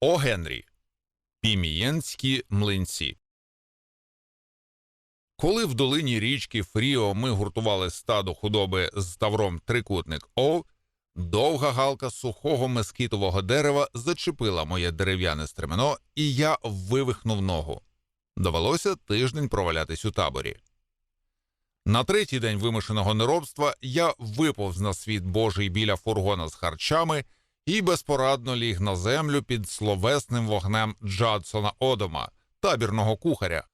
О Генрі. Пімієнські млинці. Коли в долині річки Фріо ми гуртували стадо худоби з тавром трикутник О, довга галка сухого мескітового дерева зачепила моє дерев'яне стремено, і я вивихнув ногу. Довелося тиждень провалятись у таборі. На третій день вимушеного неробства я виповз на світ Божий біля фургона з харчами і безпорадно ліг на землю під словесним вогнем Джадсона Одома, табірного кухаря.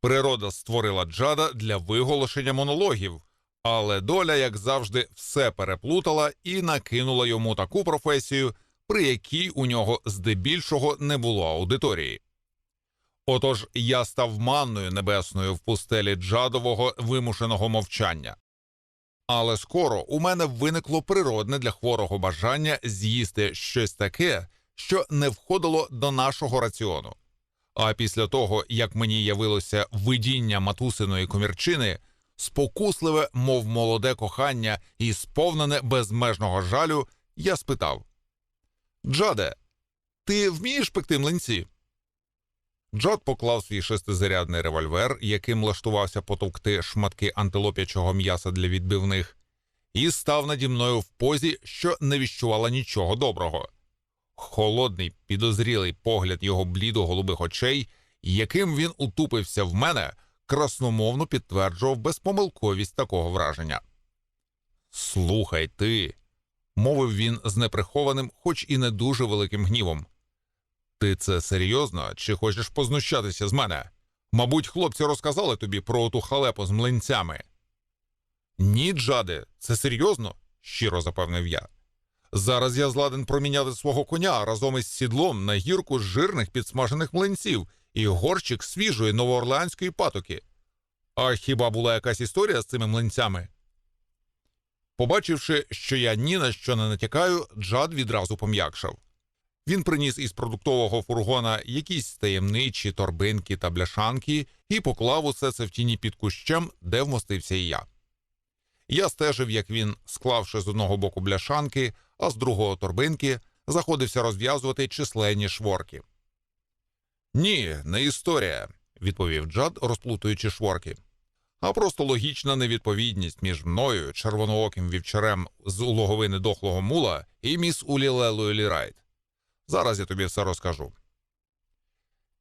Природа створила Джада для виголошення монологів, але доля, як завжди, все переплутала і накинула йому таку професію, при якій у нього здебільшого не було аудиторії. Отож я став манною небесною в пустелі джадового вимушеного мовчання. Але скоро у мене виникло природне для хворого бажання з'їсти щось таке, що не входило до нашого раціону. А після того, як мені явилося видіння матусиної комірчини, спокусливе, мов молоде кохання і сповнене безмежного жалю, я спитав Джаде, ти вмієш пекти млинці? Джад поклав свій шестизарядний револьвер, яким влаштувався потовкти шматки антилоп'ячого м'яса для відбивних, і став наді мною в позі, що не віщувала нічого доброго. Холодний, підозрілий погляд його блідо голубих очей, яким він утупився в мене, красномовно підтверджував безпомилковість такого враження. Слухай ти, мовив він з неприхованим, хоч і не дуже великим гнівом. Ти це серйозно чи хочеш познущатися з мене? Мабуть, хлопці розказали тобі про оту халепу з млинцями. Ні, Джаде, це серйозно, щиро запевнив я. Зараз я зладен проміняти свого коня разом із сідлом на гірку жирних підсмажених млинців і горщик свіжої новоорлеанської патоки. А хіба була якась історія з цими млинцями? Побачивши, що я ні на що не натякаю, Джад відразу пом'якшав. Він приніс із продуктового фургона якісь таємничі торбинки та бляшанки і поклав усе це в тіні під кущем, де вмостився і я. Я стежив, як він, склавши з одного боку бляшанки, а з другого торбинки, заходився розв'язувати численні шворки. Ні, не історія, відповів Джад, розплутуючи шворки, а просто логічна невідповідність між мною, червонооким вівчарем з улоговини дохлого мула, і міс Улілелою Лірайт. Зараз я тобі все розкажу.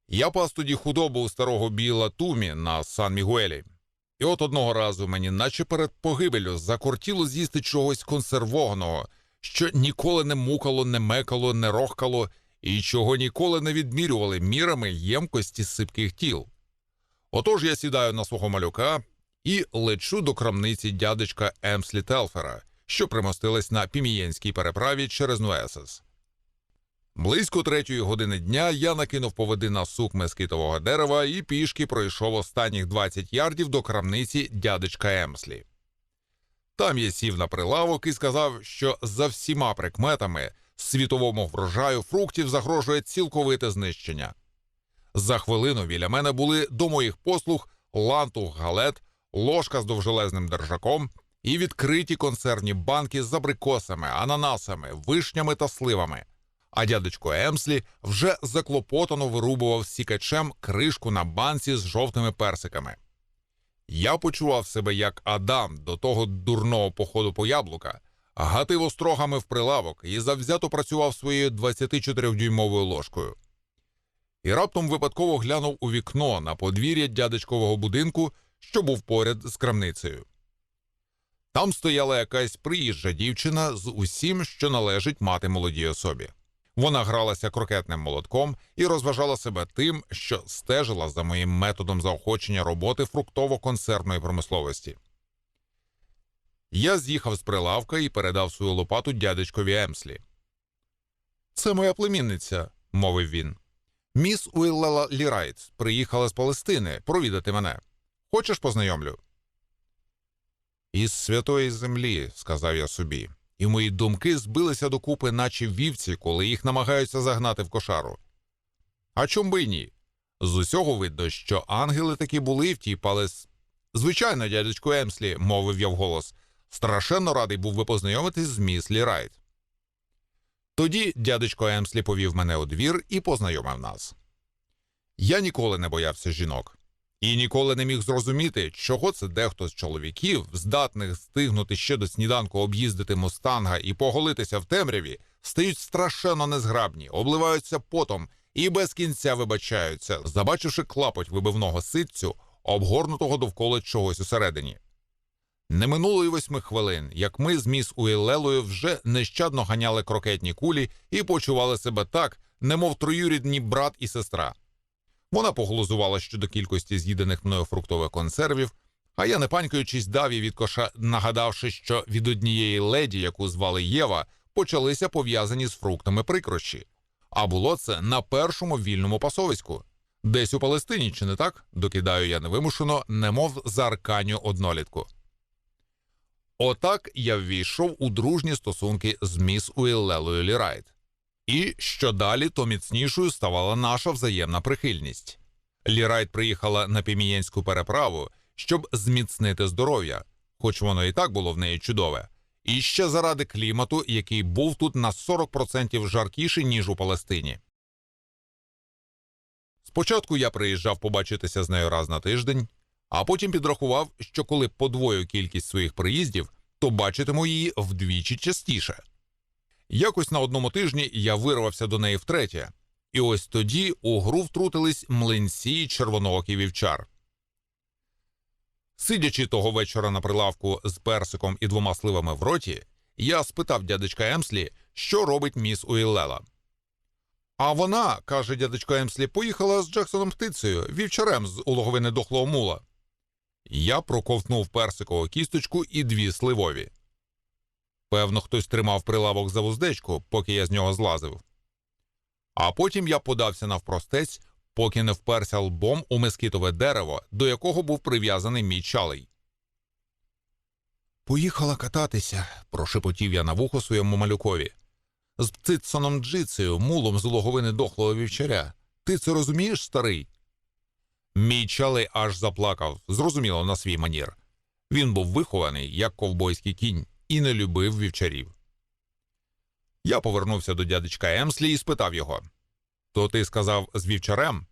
Я пас тоді худобу у старого біла Тумі на Сан Мігуелі. І от одного разу мені, наче перед погибелю, закортіло з'їсти чогось консервованого, що ніколи не мукало, не мекало, не рохкало, і чого ніколи не відмірювали мірами ємкості сипких тіл. Отож я сідаю на свого малюка і лечу до крамниці дядечка Емслі Телфера, що примостилась на пімієнській переправі через Нуесес. Близько третьої години дня я накинув поводи на сук мескитового дерева і пішки пройшов останніх 20 ярдів до крамниці дядечка Емслі. Там я сів на прилавок і сказав, що за всіма прикметами світовому врожаю фруктів загрожує цілковите знищення. За хвилину біля мене були до моїх послуг лантух галет, ложка з довжелезним держаком і відкриті консервні банки з абрикосами, ананасами, вишнями та сливами а дядечко Емслі вже заклопотано вирубував сікачем кришку на банці з жовтими персиками. Я почував себе як Адам до того дурного походу по яблука, гатив острогами в прилавок і завзято працював своєю 24-дюймовою ложкою. І раптом випадково глянув у вікно на подвір'я дядечкового будинку, що був поряд з крамницею. Там стояла якась приїжджа дівчина з усім, що належить мати молодій особі. Вона гралася крокетним молотком і розважала себе тим, що стежила за моїм методом заохочення роботи фруктово-консервної промисловості. Я з'їхав з прилавка і передав свою лопату дядечкові Емслі. Це моя племінниця, мовив він. Міс Уіллела Лірайт приїхала з Палестини провідати мене. Хочеш познайомлю? Із святої землі, сказав я собі і мої думки збилися докупи, наче вівці, коли їх намагаються загнати в кошару. А чом би ні? З усього видно, що ангели таки були в палес. Звичайно, дядечку Емслі, мовив я вголос, страшенно радий був би познайомитись з міс Лірайт. Тоді дядечко Емслі повів мене у двір і познайомив нас. Я ніколи не боявся жінок і ніколи не міг зрозуміти, чого це дехто з чоловіків, здатних стигнути ще до сніданку об'їздити мустанга і поголитися в темряві, стають страшенно незграбні, обливаються потом і без кінця вибачаються, забачивши клапоть вибивного ситцю, обгорнутого довкола чогось усередині. Не минуло й восьми хвилин, як ми з міс Уіллелою вже нещадно ганяли крокетні кулі і почували себе так, немов троюрідні брат і сестра. Вона поглузувала щодо кількості з'їдених мною фруктових консервів, а я, не панькаючись, дав їй від коша, нагадавши, що від однієї леді, яку звали Єва, почалися пов'язані з фруктами прикрощі. А було це на першому вільному пасовиську. Десь у Палестині, чи не так? докидаю я невимушено, немов за арканю однолітку. Отак я ввійшов у дружні стосунки з міс Уіллелою Лірайт. І що далі, то міцнішою ставала наша взаємна прихильність. Лірайт приїхала на пімієнську переправу, щоб зміцнити здоров'я, хоч воно і так було в неї чудове, і ще заради клімату, який був тут на 40% жаркіший, ніж у Палестині. Спочатку я приїжджав побачитися з нею раз на тиждень, а потім підрахував, що коли подвою кількість своїх приїздів, то бачитиму її вдвічі частіше. Якось на одному тижні я вирвався до неї втретє, і ось тоді у гру втрутились млинці червоноокий вівчар. Сидячи того вечора на прилавку з персиком і двома сливами в роті, я спитав дядечка Емслі, що робить міс Уіллела. А вона, каже дядечко Емслі, поїхала з Джексоном птицею, вівчарем з улоговини дохлого мула. Я проковтнув персикову кісточку і дві сливові. Певно, хтось тримав прилавок за вуздечку, поки я з нього злазив. А потім я подався навпростець, поки не вперся лбом у мескітове дерево, до якого був прив'язаний мій чалий. Поїхала кататися, прошепотів я на вухо своєму малюкові. З Цитсоном Джицею, мулом з логовини дохлого вівчаря. Ти це розумієш, старий? Мій чалий аж заплакав, зрозуміло, на свій манір. Він був вихований, як ковбойський кінь, і не любив вівчарів. Я повернувся до дядечка Емслі і спитав його То ти сказав з вівчарем?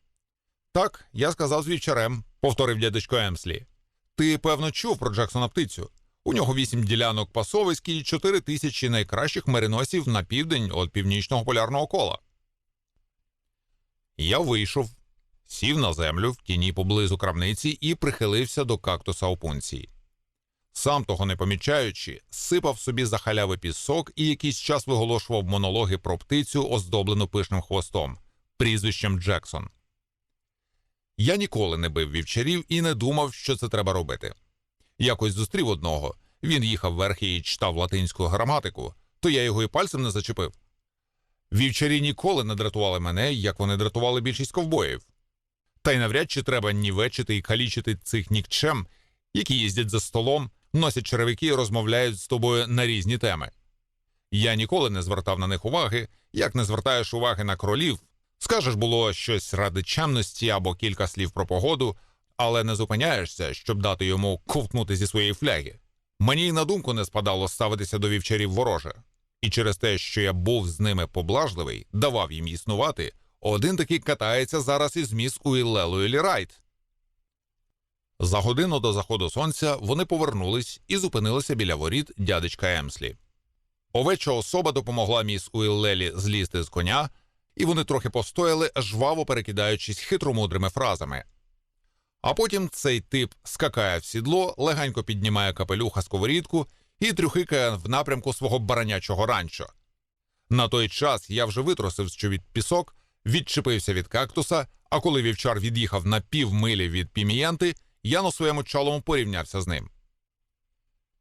Так, я сказав з вівчарем, повторив дядечко Емслі. Ти, певно, чув про Джексона птицю. У нього вісім ділянок пасовиські і чотири тисячі найкращих мериносів на південь від північного полярного кола. Я вийшов, сів на землю в тіні поблизу крамниці і прихилився до кактуса опунції. Сам того не помічаючи, сипав собі за халяви пісок і якийсь час виголошував монологи про птицю, оздоблену пишним хвостом, прізвищем Джексон. Я ніколи не бив вівчарів і не думав, що це треба робити. Якось зустрів одного, він їхав верхи і читав латинську граматику, то я його і пальцем не зачепив. Вівчарі ніколи не дратували мене, як вони дратували більшість ковбоїв. Та й навряд чи треба нівечити і калічити цих нікчем, які їздять за столом, носять черевики і розмовляють з тобою на різні теми. Я ніколи не звертав на них уваги, як не звертаєш уваги на кролів. Скажеш, було щось ради чемності або кілька слів про погоду, але не зупиняєшся, щоб дати йому ковтнути зі своєї фляги. Мені й на думку не спадало ставитися до вівчарів вороже, і через те, що я був з ними поблажливий, давав їм існувати, один такий катається зараз із міс Уіллелою Лірайт. За годину до заходу сонця вони повернулись і зупинилися біля воріт дядечка Емслі. Овеча особа допомогла міс Уіллелі злізти з коня, і вони трохи постояли, жваво перекидаючись хитромудрими фразами. А потім цей тип скакає в сідло, легенько піднімає капелюха сковорідку і трюхикає в напрямку свого баранячого ранчо. На той час я вже витрусив з човіт пісок, відчепився від кактуса, а коли вівчар від'їхав на півмилі від пімієнти, я на своєму чалому порівнявся з ним.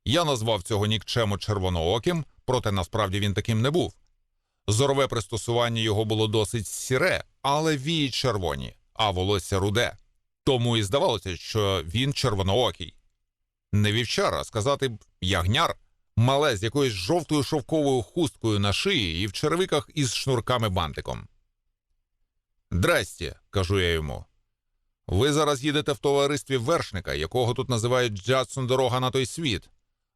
Я назвав цього нікчему червонооким, проте насправді він таким не був. Зорове пристосування його було досить сіре, але вії червоні, а волосся руде. Тому і здавалося, що він червоноокий. Не вівчар, а сказати б ягняр, мале з якоюсь жовтою шовковою хусткою на шиї і в черевиках із шнурками бантиком. Здрасте, кажу я йому. Ви зараз їдете в товаристві вершника, якого тут називають Джадсон дорога на той світ,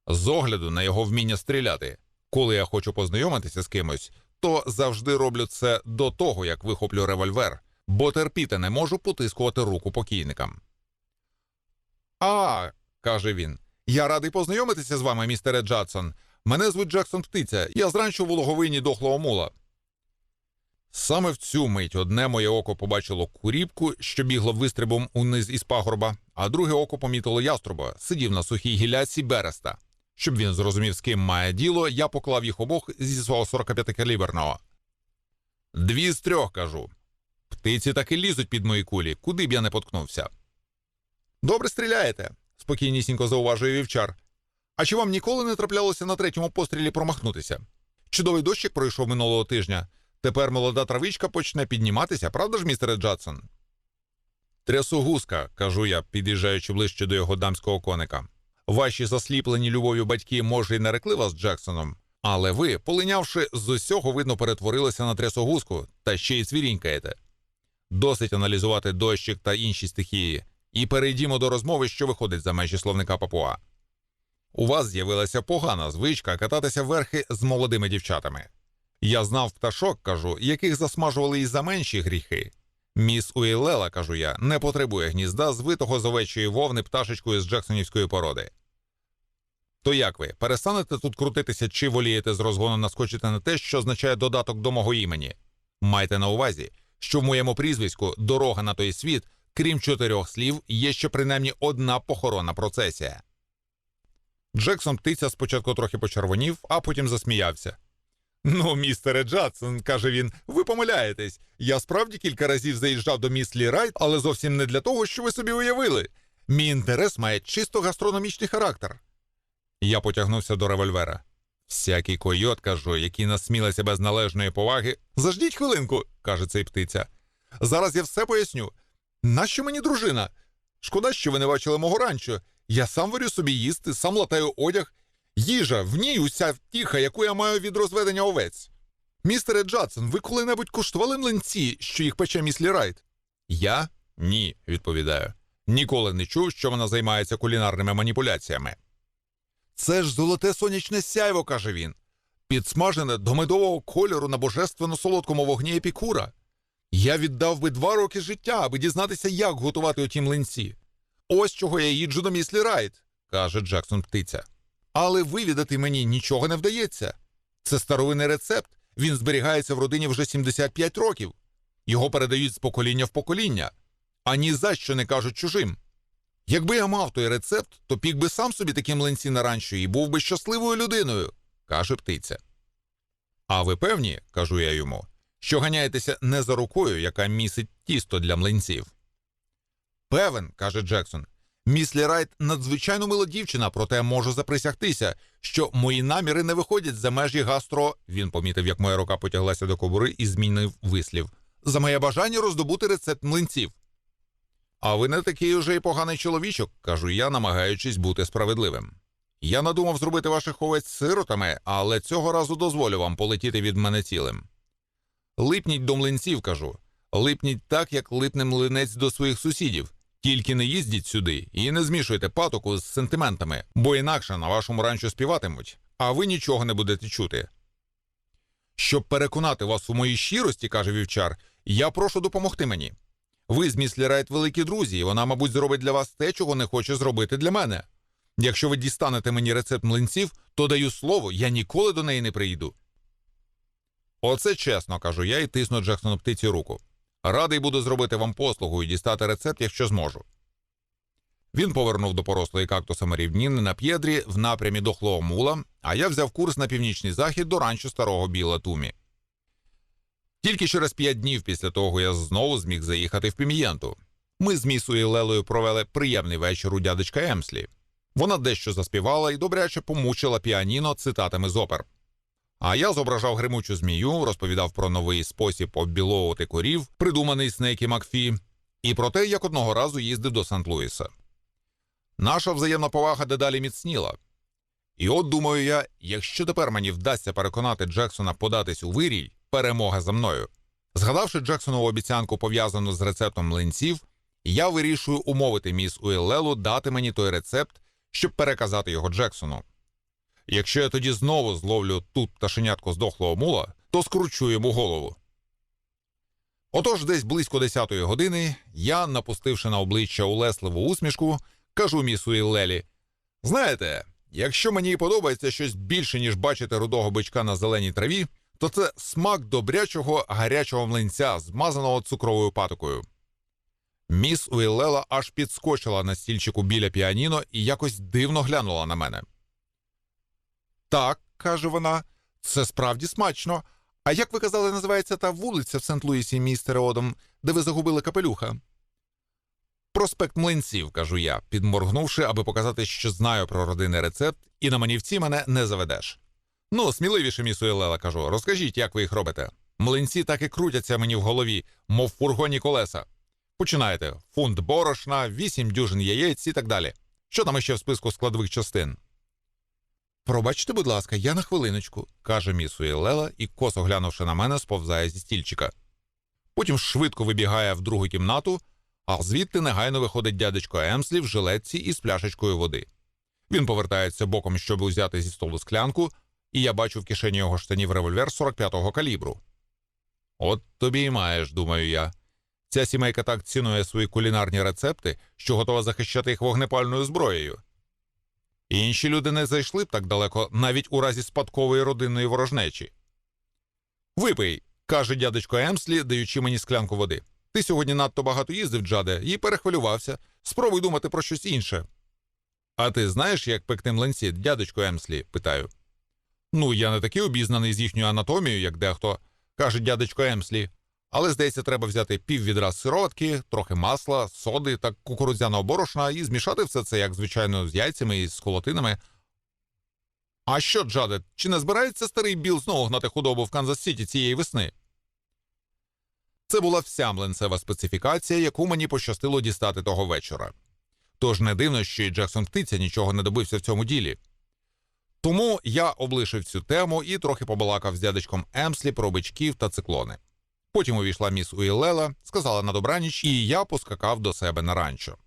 з огляду на його вміння стріляти. Коли я хочу познайомитися з кимось, просто завжди роблю це до того, як вихоплю револьвер, бо терпіти не можу потискувати руку покійникам. А, каже він, я радий познайомитися з вами, містере Джадсон. Мене звуть Джексон Птиця, я зранчу в логовині дохлого мула. Саме в цю мить одне моє око побачило куріпку, що бігло вистрибом униз із пагорба, а друге око помітило яструба, сидів на сухій гіляці береста. Щоб він зрозумів, з ким має діло, я поклав їх обох зі свого 45-каліберного. Дві з трьох, кажу. Птиці таки лізуть під мої кулі, куди б я не поткнувся. Добре стріляєте, спокійнісінько зауважує вівчар. А чи вам ніколи не траплялося на третьому пострілі промахнутися? Чудовий дощик пройшов минулого тижня. Тепер молода травичка почне підніматися, правда ж, містере Джадсон? Трясогузка, кажу я, під'їжджаючи ближче до його дамського коника. Ваші засліплені любов'ю батьки, може, й нарекли вас Джексоном, але ви, полинявши з усього, видно, перетворилися на трясогузку та ще й цвірінькаєте. Досить аналізувати дощик та інші стихії, і перейдімо до розмови, що виходить за межі словника Папуа. У вас з'явилася погана звичка кататися верхи з молодими дівчатами. Я знав пташок, кажу, яких засмажували і за менші гріхи. Міс Уейлела, кажу я, не потребує гнізда звитого з овечої вовни пташечкою з Джексонівської породи. То як ви, перестанете тут крутитися чи волієте з розгону наскочити на те, що означає додаток до мого імені? Майте на увазі, що в моєму прізвиську дорога на той світ, крім чотирьох слів, є ще принаймні одна похоронна процесія. Джексон птиця спочатку трохи почервонів, а потім засміявся. Ну, містере Джадсон, каже він, ви помиляєтесь. Я справді кілька разів заїжджав до міс Лі Райт, але зовсім не для того, що ви собі уявили. Мій інтерес має чисто гастрономічний характер. Я потягнувся до револьвера. Всякий койот, кажу, який насмілиться без належної поваги. Заждіть хвилинку, каже цей птиця. Зараз я все поясню. Нащо мені дружина? Шкода, що ви не бачили мого ранчо. Я сам варю собі їсти, сам латаю одяг. Їжа, в ній уся втіха, яку я маю від розведення овець. Містере Джадсон, ви коли-небудь куштували млинці, що їх пече міс Лірайт? Я? Ні, відповідаю. Ніколи не чув, що вона займається кулінарними маніпуляціями. Це ж золоте сонячне сяйво, каже він. Підсмажене до медового кольору на божественно солодкому вогні епікура. Я віддав би два роки життя, аби дізнатися, як готувати оті млинці. Ось чого я їджу до міс Лірайт, каже Джексон птиця. Але вивідати мені нічого не вдається. Це старовинний рецепт. Він зберігається в родині вже 75 років. Його передають з покоління в покоління, а ні за що не кажуть чужим. Якби я мав той рецепт, то пік би сам собі такі млинці на ранчо і був би щасливою людиною, каже птиця. А ви певні, кажу я йому, що ганяєтеся не за рукою, яка місить тісто для млинців. Певен, каже Джексон. Міс Лірайт надзвичайно мила дівчина, проте можу заприсягтися, що мої наміри не виходять за межі гастро. Він помітив, як моя рука потяглася до кобури і змінив вислів. За моє бажання роздобути рецепт млинців. А ви не такий уже й поганий чоловічок, кажу я, намагаючись бути справедливим. Я надумав зробити ваших овець сиротами, але цього разу дозволю вам полетіти від мене цілим. Липніть до млинців, кажу. Липніть так, як липне млинець до своїх сусідів. Тільки не їздіть сюди і не змішуйте патоку з сентиментами, бо інакше на вашому ранчо співатимуть, а ви нічого не будете чути. Щоб переконати вас у моїй щирості, каже вівчар, я прошу допомогти мені. Ви з міс Лірайт великі друзі, і вона, мабуть, зробить для вас те, чого не хоче зробити для мене. Якщо ви дістанете мені рецепт млинців, то даю слово, я ніколи до неї не прийду. Оце чесно, кажу я і тисну Джексону птиці руку. Радий буду зробити вам послугу і дістати рецепт, якщо зможу. Він повернув до порослої кактусами рівнини на п'єдрі в напрямі дохлого мула, а я взяв курс на північний захід до ранчо старого біла Тумі. Тільки через п'ять днів після того я знову зміг заїхати в Пім'єнту. Ми з місою Лелою провели приємний вечір у дядечка Емслі. Вона дещо заспівала і добряче помучила піаніно цитатами з опер. А я зображав гримучу змію, розповідав про новий спосіб оббіловувати корів, придуманий Снейкі Макфі, і про те, як одного разу їздив до Сант-Луіса. Наша взаємна повага дедалі міцніла. І от думаю я, якщо тепер мені вдасться переконати Джексона податись у вирій, перемога за мною. Згадавши Джексонову обіцянку, пов'язану з рецептом млинців, я вирішую умовити міс Уеллелу дати мені той рецепт, щоб переказати його Джексону. Якщо я тоді знову зловлю тут пташенятко здохлого мула, то скручу йому голову. Отож, десь близько 10-ї години я, напустивши на обличчя улесливу усмішку, кажу місу Іллелі: Знаєте, якщо мені подобається щось більше, ніж бачити рудого бичка на зеленій траві, то це смак добрячого гарячого млинця, змазаного цукровою патокою. Міс Уіллела аж підскочила на стільчику біля піаніно і якось дивно глянула на мене. Так, каже вона, це справді смачно. А як ви казали, називається та вулиця в Сент-Луісі, містере Одом, де ви загубили капелюха? Проспект млинців, кажу я, підморгнувши, аби показати, що знаю про родинний рецепт, і на манівці мене не заведеш. Ну, сміливіше, місу Елела, кажу, розкажіть, як ви їх робите. Млинці так і крутяться мені в голові, мов фургонні колеса. Починаєте фунт борошна, вісім дюжин яєць і так далі. Що там іще в списку складових частин? Пробачте, будь ласка, я на хвилиночку, каже міс Уіллела і, косо глянувши на мене, сповзає зі стільчика. Потім швидко вибігає в другу кімнату, а звідти негайно виходить дядечко Емслі в жилетці із пляшечкою води. Він повертається боком, щоб узяти зі столу склянку, і я бачу в кишені його штанів револьвер 45-го калібру. От тобі і маєш, думаю я. Ця сімейка так цінує свої кулінарні рецепти, що готова захищати їх вогнепальною зброєю. Інші люди не зайшли б так далеко навіть у разі спадкової родинної ворожнечі. Випий, каже дядечко Емслі, даючи мені склянку води. Ти сьогодні надто багато їздив, Джаде, і перехвилювався. Спробуй думати про щось інше. А ти знаєш, як пекти млинці, дядечко Емслі? питаю. Ну, я не такий обізнаний з їхньою анатомією, як дехто, каже дядечко Емслі. Але, здається, треба взяти пів відра сироватки, трохи масла, соди та кукурудзяного борошна і змішати все це, як звичайно, з яйцями і з колотинами. А що, Джаде, чи не збирається старий Біл знову гнати худобу в Канзас Сіті цієї весни? Це була вся млинцева специфікація, яку мені пощастило дістати того вечора. Тож не дивно, що і Джексон Птиця нічого не добився в цьому ділі. Тому я облишив цю тему і трохи побалакав з дядечком Емслі про бичків та циклони. Потім увійшла міс Уіллела, сказала на добраніч, і я поскакав до себе на ранчо.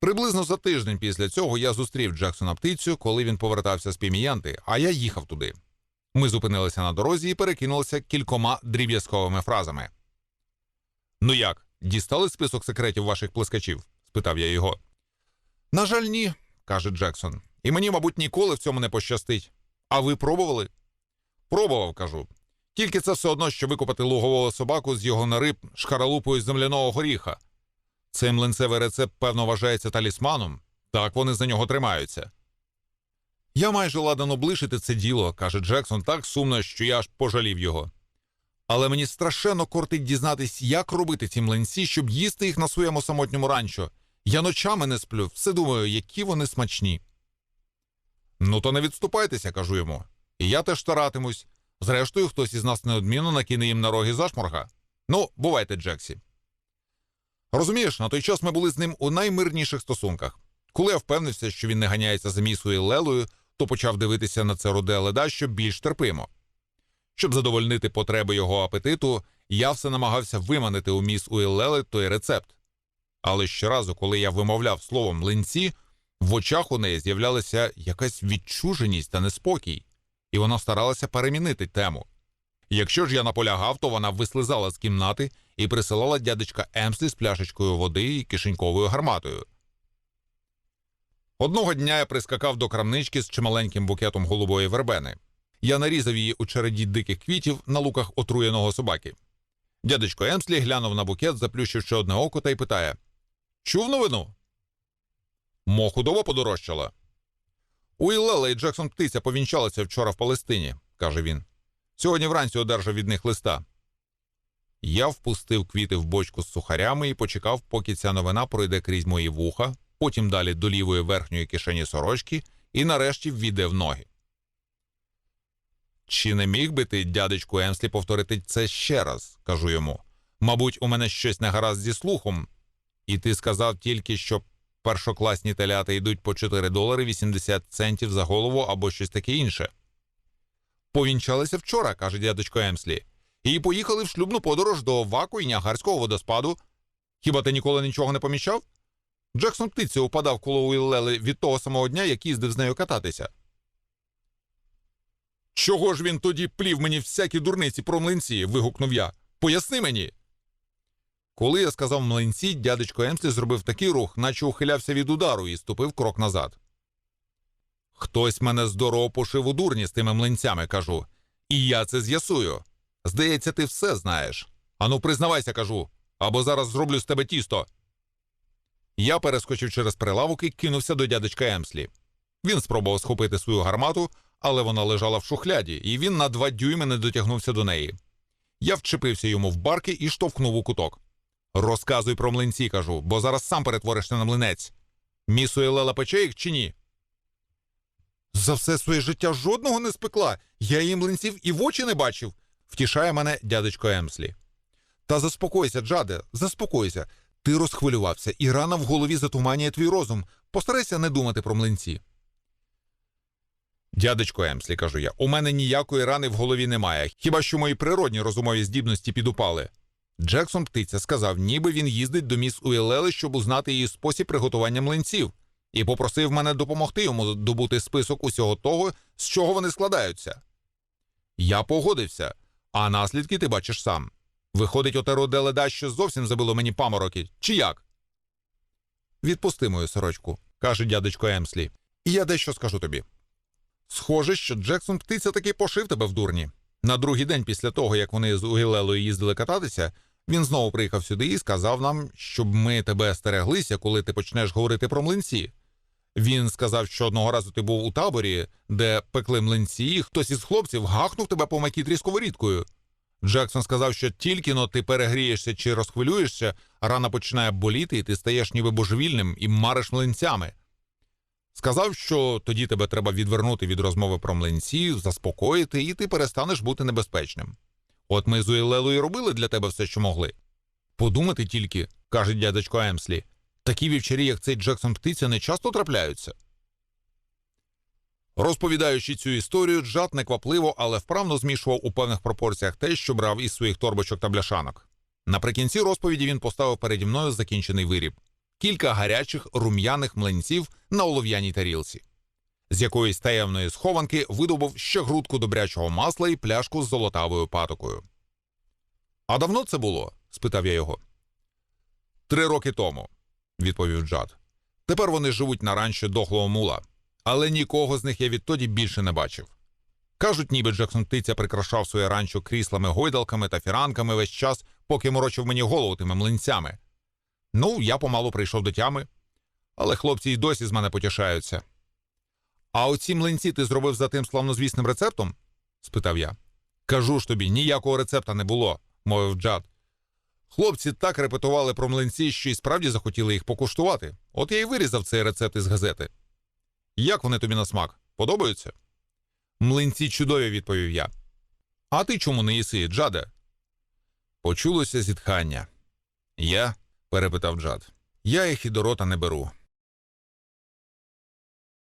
Приблизно за тиждень після цього я зустрів Джексона птицю, коли він повертався з піміянти, а я їхав туди. Ми зупинилися на дорозі і перекинулися кількома дріб'язковими фразами. Ну як, дістали список секретів ваших плескачів? спитав я його. На жаль, ні, каже Джексон. І мені, мабуть, ніколи в цьому не пощастить. А ви пробували? Пробував, кажу. Тільки це все одно, що викопати лугового собаку з його нариб шкаралупою земляного горіха. Цей млинцевий рецепт, певно, вважається талісманом, так вони за нього тримаються. Я майже ладен облишити це діло, каже Джексон, так сумно, що я аж пожалів його. Але мені страшенно кортить дізнатись, як робити ці млинці, щоб їсти їх на своєму самотньому ранчо. Я ночами не сплю, все думаю, які вони смачні. Ну, то не відступайтеся, кажу йому. І я теж старатимусь. Зрештою, хтось із нас неодмінно накине їм на роги зашморга. Ну, бувайте, Джексі. Розумієш, на той час ми були з ним у наймирніших стосунках. Коли я впевнився, що він не ганяється за місою Лелою, то почав дивитися на це руде леда, що більш терпимо. Щоб задовольнити потреби його апетиту, я все намагався виманити у міс Уіллели той рецепт. Але щоразу, коли я вимовляв слово млинці, в очах у неї з'являлася якась відчуженість та неспокій, і вона старалася перемінити тему. Якщо ж я наполягав, то вона вислизала з кімнати і присилала дядечка Емслі з пляшечкою води і кишеньковою гарматою. Одного дня я прискакав до крамнички з чималеньким букетом голубої вербени. Я нарізав її у череді диких квітів на луках отруєного собаки. Дядечко Емслі глянув на букет, заплющивши одне око, та й питає: Чув новину? Мо худоба подорожчала. Уіллела і Джексон Птиця повінчалися вчора в Палестині, каже він. Сьогодні вранці одержав від них листа. Я впустив квіти в бочку з сухарями і почекав, поки ця новина пройде крізь мої вуха, потім далі до лівої верхньої кишені сорочки і нарешті ввійде в ноги. Чи не міг би ти, дядечку Емслі, повторити це ще раз? кажу йому. Мабуть, у мене щось не гаразд зі слухом. І ти сказав тільки, що першокласні телята йдуть по 4 долари 80 центів за голову або щось таке інше. Повінчалися вчора, каже дядечко Емслі, і поїхали в шлюбну подорож до Ваку і Ніагарського водоспаду. Хіба ти ніколи нічого не помічав? Джексон птиця упадав коло Уіллели від того самого дня, як їздив з нею кататися. Чого ж він тоді плів мені всякі дурниці про млинці? вигукнув я. Поясни мені. Коли я сказав млинці, дядечко Емслі зробив такий рух, наче ухилявся від удару і ступив крок назад. Хтось мене здорово пошив у дурні з тими млинцями, кажу. І я це з'ясую. Здається, ти все знаєш. Ану, признавайся, кажу, або зараз зроблю з тебе тісто. Я перескочив через прилавок і кинувся до дядечка Емслі. Він спробував схопити свою гармату, але вона лежала в шухляді, і він на два дюйми не дотягнувся до неї. Я вчепився йому в барки і штовхнув у куток. Розказуй про млинці, кажу, бо зараз сам перетворишся на млинець. Місує Лела пече їх чи ні? За все своє життя жодного не спекла. Я її млинців і в очі не бачив, втішає мене дядечко Емслі. Та заспокойся, Джаде, заспокойся. Ти розхвилювався, і рана в голові затуманює твій розум. Постарайся не думати про млинці. Дядечко Емслі, кажу я, у мене ніякої рани в голові немає, хіба що мої природні розумові здібності підупали. Джексон птиця сказав, ніби він їздить до міс Уілели, щоб узнати її спосіб приготування млинців, і попросив мене допомогти йому добути список усього того, з чого вони складаються. Я погодився, а наслідки ти бачиш сам. Виходить, оте Деледа, що зовсім забило мені памороки, чи як? Відпусти мою сорочку, каже дядечко Емслі, і я дещо скажу тобі. Схоже, що Джексон птиця таки пошив тебе в дурні. На другий день після того, як вони з Угілелою їздили кататися, він знову приїхав сюди і сказав нам, щоб ми тебе стереглися, коли ти почнеш говорити про млинці. Він сказав, що одного разу ти був у таборі, де пекли млинці, і хтось із хлопців гахнув тебе по макітрі сковорідкою. Джексон сказав, що тільки но ти перегрієшся чи розхвилюєшся, рана починає боліти, і ти стаєш ніби божевільним і мариш млинцями. Сказав, що тоді тебе треба відвернути від розмови про млинці, заспокоїти, і ти перестанеш бути небезпечним. От ми з Уілелою робили для тебе все, що могли. Подумати тільки, каже дядечко Емслі, такі вівчарі, як цей Джексон птиця, не часто трапляються. Розповідаючи цю історію, Джад неквапливо, але вправно змішував у певних пропорціях те, що брав із своїх торбочок та бляшанок. Наприкінці розповіді він поставив переді мною закінчений виріб кілька гарячих рум'яних млинців на олов'яній тарілці. З якоїсь таємної схованки видобув ще грудку добрячого масла і пляшку з золотавою патокою. А давно це було? спитав я його. Три роки тому, відповів Джад. Тепер вони живуть на ранчі дохлого мула, але нікого з них я відтоді більше не бачив. Кажуть, ніби Джексон птиця прикрашав своє ранчо кріслами, гойдалками та фіранками весь час, поки морочив мені голову тими млинцями. Ну, я помалу прийшов до тями, але хлопці й досі з мене потішаються. А оці млинці ти зробив за тим славнозвісним рецептом? спитав я. Кажу ж тобі, ніякого рецепта не було, мовив Джад. Хлопці так репетували про млинці, що й справді захотіли їх покуштувати. От я й вирізав цей рецепт із газети. Як вони тобі на смак? Подобаються? Млинці чудові, відповів я. А ти чому не їси, Джаде? Почулося зітхання. Я? перепитав Джад. Я їх і до рота не беру.